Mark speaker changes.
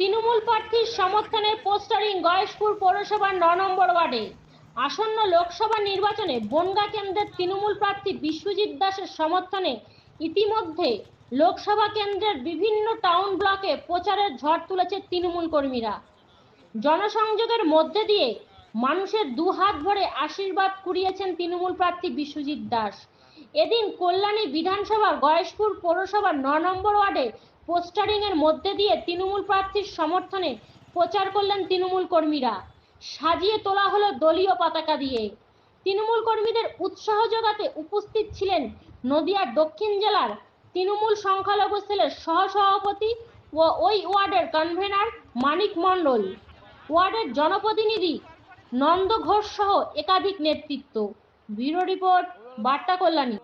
Speaker 1: তৃণমূল প্রার্থীর সমর্থনে পোস্টারিং গয়েশপুর পৌরসভার ন নম্বর ওয়ার্ডে। আসন্ন লোকসভা নির্বাচনে বনগা কেন্দ্রের তৃণমূল প্রার্থী বিশ্বজিৎ দাসের সমর্থনে ইতিমধ্যে লোকসভা কেন্দ্রের বিভিন্ন টাউন ব্লকে প্রচারের ঝড় তুলেছে তৃণমূল কর্মীরা। জনসংযোগের মধ্যে দিয়ে মানুষের দু হাত ভরে আশীর্বাদ কুড়িয়েছেন তৃণমূল প্রার্থী বিশ্বজিৎ দাস। এদিন কল্যাণী বিধানসভার গয়েশপুর পৌরসভার ন নম্বর ওয়ার্ডে পোস্টারিং এর মধ্যে দিয়ে তৃণমূল প্রার্থীর সমর্থনে প্রচার করলেন তৃণমূল কর্মীরা। সাজিয়ে তোলা হলো দলীয় পতাকা দিয়ে। তৃণমূল কর্মীদের উৎসাহ যোগাতে উপস্থিত ছিলেন নদিয়ার দক্ষিণ জেলার তৃণমূল সংখ্যালঘু সেলের সহসভাপতি ও ওই ওয়ার্ডের কনভেনার মানিক মণ্ডল। ওয়ার্ডের জনপ্রতিনিধি নন্দ ঘোষ সহ একাধিক নেতৃত্ব। ব্যুরো রিপোর্ট, বার্তা কল্যাণী।